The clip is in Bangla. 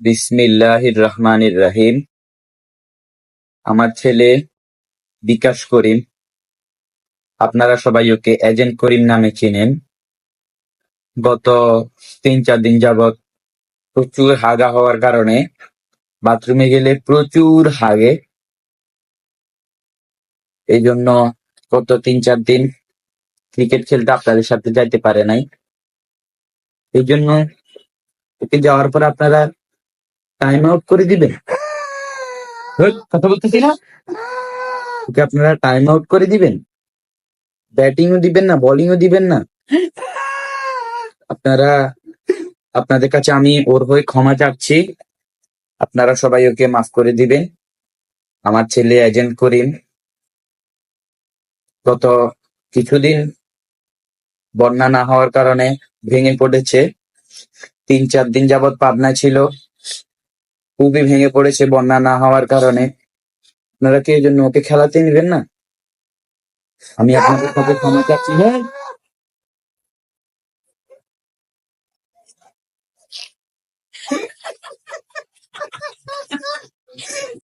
বিসমিল্লাহির রহমানির রাহিম। আমার ছেলে বিকাশ করিম। আপনারা সবাই ওকে এজেন্ট করিম নামে চিনেন। গত তিন চার দিন যাবৎ প্রচুর হাগা হওয়ার কারণে বাথরুমে গেলে প্রচুর হাগে। এই জন্য গত তিন চার দিন ক্রিকেট খেলতে আপনাদের সাথে যাইতে পারে নাই। এই জন্য ওকে যাওয়ার পর আপনারা টাইম আউট করে দিবেন? কথা বলতেছি না? ওকে আপনারা টাইম আউট করে দিবেন? ব্যাটিংও দিবেন না বোলিংও দিবেন না? আপনারা আপনাদের কাছে আমি ওর হয়ে ক্ষমা চাচ্ছি। আপনারা সবাই ওকে মাফ করে দিবেন। আমার ছেলে এজেন্ট করিম। গত কিছুদিন বন্যা না হওয়ার কারণে ভেঙে পড়েছে। তিন চার দিন যাবৎ পাবনা ছিল। খুবই ভেঙে পড়েছে বন্যা না হওয়ার কারণে। আপনারা কি এই জন্য ওকে খেলাতে নেবেন না? আমি আপনাদের সাথে ক্ষমা চাচ্ছি। হ্যাঁ